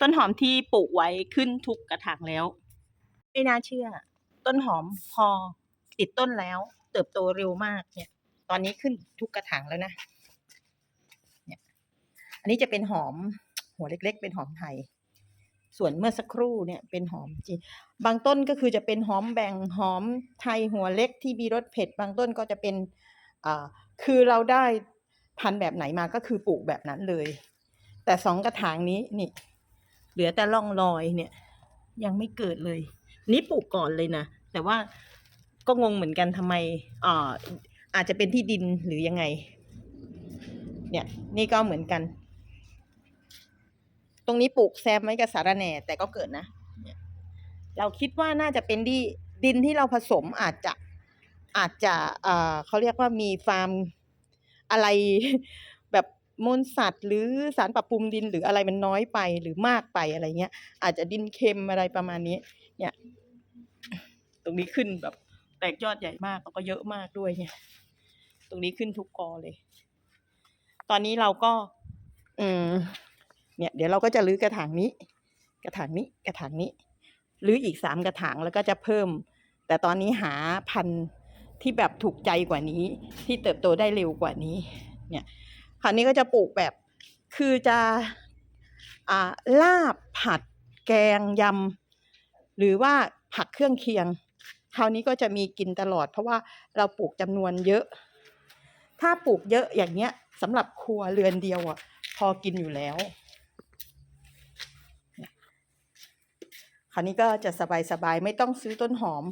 ต้นหอมที่ปลูกไว้ขึ้นทุกกระถางแล้ว ไม่น่าเชื่อ ต้นหอมพอติดต้นแล้ว เติบโตเร็วมากเนี่ย ตอนนี้ขึ้นทุกกระถางแล้วนะเนี่ยอันนี้จะเป็นหอมหัวเล็ก ๆ เป็นหอมไทย ส่วนเมื่อสักครู่เนี่ยเป็นหอมจีบางต้นก็คือจะเป็นหอมแบ่งหอมไทยหัวเล็กที่มีรสเผ็ด บางต้นก็จะเป็นอ่าคือเราได้พันธุ์แบบไหนมาก็คือปลูกแบบนั้นเลย แต่สองกระถางนี้นี่ เหลือแต่ร่องรอยเนี่ย ยังไม่เกิดเลย นี่ปลูกก่อนเลยนะ แต่ว่าก็งงเหมือนกันทำไมอ่าอาจจะเป็นที่ดินหรือยังไง เนี่ย นี่ก็เหมือนกัน ตรงนี้ปลูกแซมไว้กับสารแหน่ แต่ก็เกิดนะเราคิดว่าน่าจะเป็นที่ดินที่เราผสมอาจจะอาจจะเอ่อเขาเรียกว่ามีฟาร์มอะไร มูลสัตว์ หรือสารปรับปรุงดินหรืออะไรมันน้อยไปหรือมากไปอะไรเงี้ย อาจจะดินเค็มอะไรประมาณนี้ เนี่ย ตรงนี้ขึ้นแบบ แตกยอดใหญ่มากแล้วก็เยอะมากด้วยเนี่ย ตรงนี้ขึ้นทุกกอเลย ตอนนี้เราก็ อืม เนี่ย เดี๋ยวเราก็จะรื้อกระถางนี้ กระถางนี้กระถางนี้รื้ออีกสามกระถางแล้วก็จะเพิ่ม แต่ตอนนี้หาพันธุ์ที่แบบถูกใจกว่านี้ ที่เติบโตได้เร็วกว่านี้ เนี่ย คราวนี้ก็จะปลูกแบบคือจะอ่าลาบผัด แกงยำหรือว่าผักเครื่องเคียง คราวนี้ก็จะมีกินตลอด เพราะว่าเราปลูกจำนวนเยอะ ถ้าปลูกเยอะอย่างเงี้ยสำหรับครัวเรือนเดียวอะพอกินอยู่แล้ว คราวนี้ก็จะสบายๆไม่ต้องซื้อต้นหอม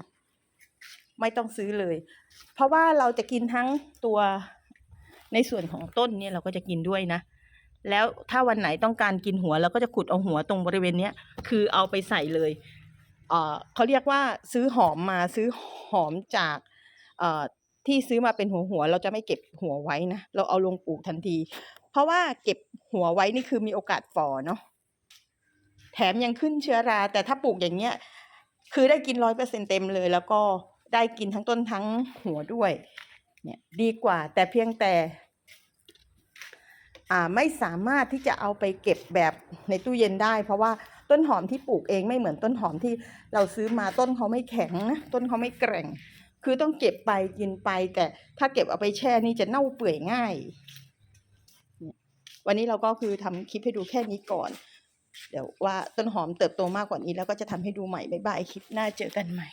ไม่ต้องซื้อเลย เพราะว่าเราจะกินทั้งตัว ในส่วนของต้นเนี่ยเราก็จะกินด้วยนะ แล้วถ้าวันไหนต้องการกินหัวเราก็จะขุดเอาหัวตรงบริเวณเนี้ยคือเอาไปใส่เลยเอ่อเขาเรียกว่าซื้อหอมมาซื้อหอมจากอ่อที่ซื้อมาเป็นหัวหัวเราจะไม่เก็บหัวไว้นะ เราเอาลงปลูกทันที เพราะว่าเก็บหัวไว้นี่คือมีโอกาสฝ่อเนาะแถมยังขึ้นเชื้อรา แต่ถ้าปลูกอย่างเงี้ยคือได้กินร้อยเปอร์เซ็นเต็มเลย แล้วก็ได้กินทั้งต้นทั้งหัวด้วยเนี่ยดีกว่าแต่เพียงแต่ ไม่สามารถที่จะเอาไปเก็บแบบในตู้เย็นได้ เพราะว่าต้นหอมที่ปลูกเองไม่เหมือนต้นหอมที่เราซื้อมาต้นเขาไม่แข็งนะต้นเขาไม่แกร่ง คือต้องเก็บไปกินไป แต่ถ้าเก็บเอาไปแช่นี่จะเน่าเปื่อยง่าย วันนี้เราก็คือทำคลิปให้ดูแค่นี้ก่อน เดี๋ยวว่าต้นหอมเติบโตมากกว่านี้แล้วก็จะทำให้ดูใหม่บ๊ายบายคลิปหน้าเจอกันใหม่